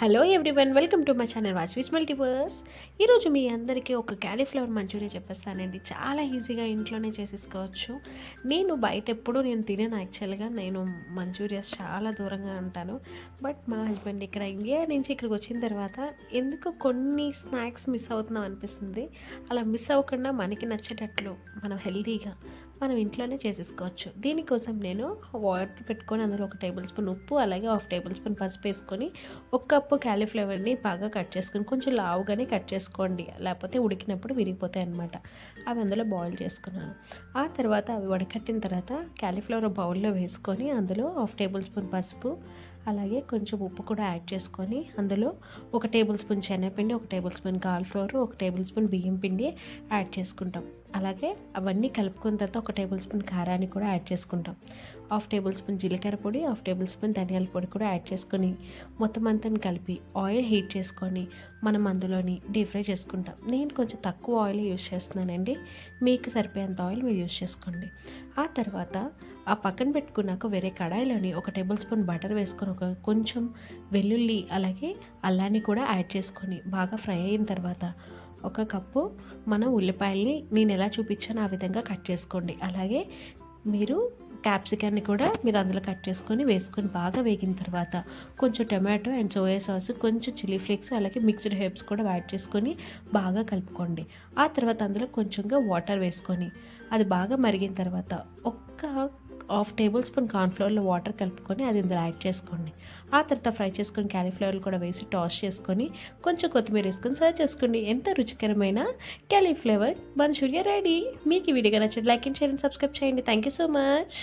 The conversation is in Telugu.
Hello everyone welcome to my channel Vasvi's multiverse ఈరోజు మీ అందరికీ ఒక క్యాలీఫ్లవర్ మంచూరియా చెప్పేస్తానండి. చాలా ఈజీగా ఇంట్లోనే చేసేసుకోవచ్చు. నేను బయట ఎప్పుడూ నేను తినను యాక్చువల్గా నేను మంచూరియాస్ చాలా దూరంగా ఉంటాను. బట్ మా హస్బెండ్ ఇక్కడ ఇండియా నుంచి ఇక్కడికి వచ్చిన తర్వాత ఎందుకు కొన్ని స్నాక్స్ మిస్ అవుతున్నాం అనిపిస్తుంది. అలా మిస్ అవ్వకుండా మనకి నచ్చేటట్లు మనం హెల్తీగా మనం ఇంట్లోనే చేసేసుకోవచ్చు. దీనికోసం నేను వాటర్ పెట్టుకొని అందులో ఒక టేబుల్ స్పూన్ ఉప్పు అలాగే హాఫ్ టేబుల్ స్పూన్ పసుపు వేసుకొని ఒక కప్పు క్యాలీఫ్లవర్ని బాగా కట్ చేసుకొని కొంచెం లావుగానే కట్ చేసుకోండి. లేకపోతే ఉడికినప్పుడు విరిగిపోతాయి అనమాట అవి అందులో బాయిల్ చేసుకున్నాను. ఆ తర్వాత అవి వడకట్టిన తర్వాత క్యాలీఫ్లవర్ బౌల్లో వేసుకొని అందులో హాఫ్ టేబుల్ స్పూన్ పసుపు అలాగే కొంచెం ఉప్పు కూడా యాడ్ చేసుకొని అందులో ఒక టేబుల్ స్పూన్ శనగపిండి ఒక టేబుల్ స్పూన్ కాల్ఫ్లవర్ ఒక టేబుల్ స్పూన్ బియ్యం పిండి యాడ్ చేసుకుంటాం. అలాగే అవన్నీ కలుపుకున్న తర్వాత ఒక టేబుల్ స్పూన్ కారాన్ని కూడా యాడ్ చేసుకుంటాం. హాఫ్ టేబుల్ స్పూన్ జీలకర్ర పొడి హాఫ్ టేబుల్ స్పూన్ ధనియాల పొడి కూడా యాడ్ చేసుకొని మొత్తం అంతా కలిపి ఆయిల్ హీట్ చేసుకొని మనం అందులోని డీప్ ఫ్రై చేసుకుంటాం. నేను కొంచెం తక్కువ ఆయిల్ యూస్ చేస్తున్నానండి. మీకు సరిపోయేంత ఆయిల్ మీరు యూజ్ చేసుకోండి. ఆ తర్వాత ఆ పక్కన పెట్టుకున్నాక వేరే కడాయిలోని ఒక టేబుల్ స్పూన్ బటర్ వేసుకొని ఒక కొంచెం వెల్లుల్లి అలాగే అల్లాన్ని కూడా యాడ్ చేసుకొని బాగా ఫ్రై అయిన తర్వాత ఒక కప్పు మన ఉల్లిపాయల్ని నేను ఎలా చూపించాను ఆ విధంగా కట్ చేసుకోండి. అలాగే మీరు క్యాప్సికాన్ని కూడా మీరు అందులో కట్ చేసుకొని వేసుకొని బాగా వేగిన తర్వాత కొంచెం టొమాటో అండ్ సోయా సాస్ కొంచెం చిల్లీ ఫ్లేక్స్ అలాగే మిక్స్డ్ హెర్బ్స్ కూడా యాడ్ చేసుకొని బాగా కలుపుకోండి. ఆ తర్వాత అందులో కొంచెంగా వాటర్ వేసుకొని అది బాగా మరిగిన తర్వాత ఒక్క హాఫ్ టేబుల్ స్పూన్ కార్న్ఫ్లవర్లో వాటర్ కలుపుకొని అది ఇందులో యాడ్ చేసుకోండి. ఆ తర్వాత ఫ్రై చేసుకొని క్యాలీఫ్లవర్లు కూడా వేసి టాస్ చేసుకొని కొంచెం కొత్తిమీర వేసుకొని సర్వ్ చేసుకోండి. ఎంత రుచికరమైన క్యాలీఫ్లవర్. Manchuria ready. మీకు ఈ video నచ్చండి like and share and subscribe చేయండి. Thank you so much